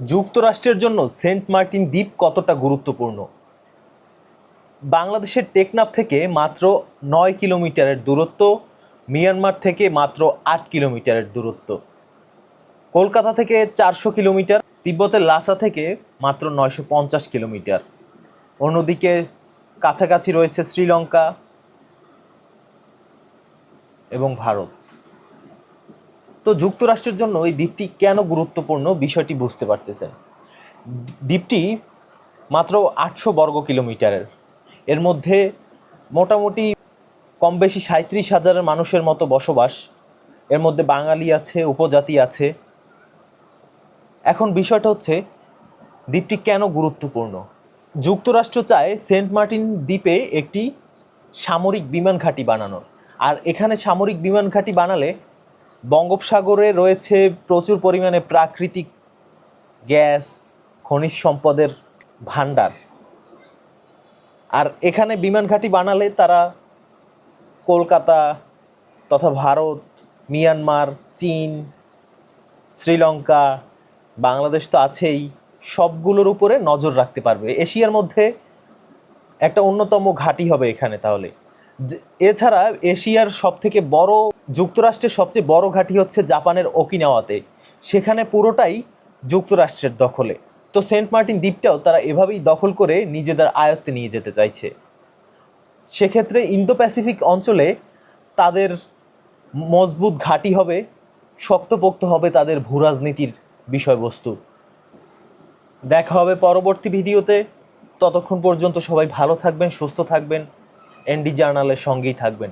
যুক্তরাষ্ট্রের জন্য Saint Martin দ্বীপ কতটা গুরুত্বপূর্ণ? বাংলাদেশের টেকনাফ থেকে মাত্র নয় কিলোমিটারের দূরত্ব, মিয়ানমার থেকে মাত্র আট কিলোমিটারের দূরত্ব। কলকাতা থেকে চারশো কিলোমিটার, তিব্বতের লাসা থেকে মাত্র নয়শো পঞ্চাশ কিলোমিটার। অন্যদিকে কাছাকাছি রয়েছে শ্রীলঙ্কা এবং ভারত। তো যুক্তরাষ্ট্রের জন্য এই দ্বীপটি কেন গুরুত্বপূর্ণ বিষয়টি বুঝতে পারতেছেন। দ্বীপটি মাত্র আটশো বর্গ কিলোমিটারের। এর মধ্যে মোটামুটি কম বেশি সাঁত্রিশ হাজারের মানুষের মতো বসবাস। এর মধ্যে বাঙালি আছে, উপজাতি আছে। এখন বিষয়টা হচ্ছে, দ্বীপটি কেন গুরুত্বপূর্ণ? যুক্তরাষ্ট্র চায় সেন্ট মার্টিন দ্বীপে একটি সামরিক বিমান ঘাঁটি বানানোর। আর এখানে সামরিক বিমান ঘাঁটি বানালে বঙ্গোপসাগরে রয়েছে প্রচুর পরিমাণে প্রাকৃতিক গ্যাস, খনিজ সম্পদের ভাণ্ডার। আর এখানে বিমান ঘাঁটি বানালে তারা কলকাতা তথা ভারত, মিয়ানমার, চীন, শ্রীলঙ্কা, বাংলাদেশ তো আছেই, সবগুলোর উপরে নজর রাখতে পারবে। এশিয়ার মধ্যে একটা অন্যতম ঘাঁটি হবে এখানে তাহলে। এছাড়া এশিয়ার সব থেকে বড়, যুক্তরাষ্ট্রের সবচেয়ে বড় ঘাঁটি হচ্ছে জাপানের ওকিনাওয়াতে। সেখানে পুরোটাই যুক্তরাষ্ট্রের দখলে। তো সেন্ট মার্টিন দ্বীপটাও তারা এভাবেই দখল করে নিজেদের আয়ত্তে নিয়ে যেতে চাইছে। সেক্ষেত্রে ইন্দো প্যাসিফিক অঞ্চলে তাদের মজবুত ঘাঁটি হবে, শক্তপোক্ত হবে তাদের ভূরাজনীতির বিষয়বস্তু। দেখা হবে পরবর্তী ভিডিওতে। ততক্ষণ পর্যন্ত সবাই ভালো থাকবেন, সুস্থ থাকবেন। এনডি জার্নালের সঙ্গেই থাকবেন।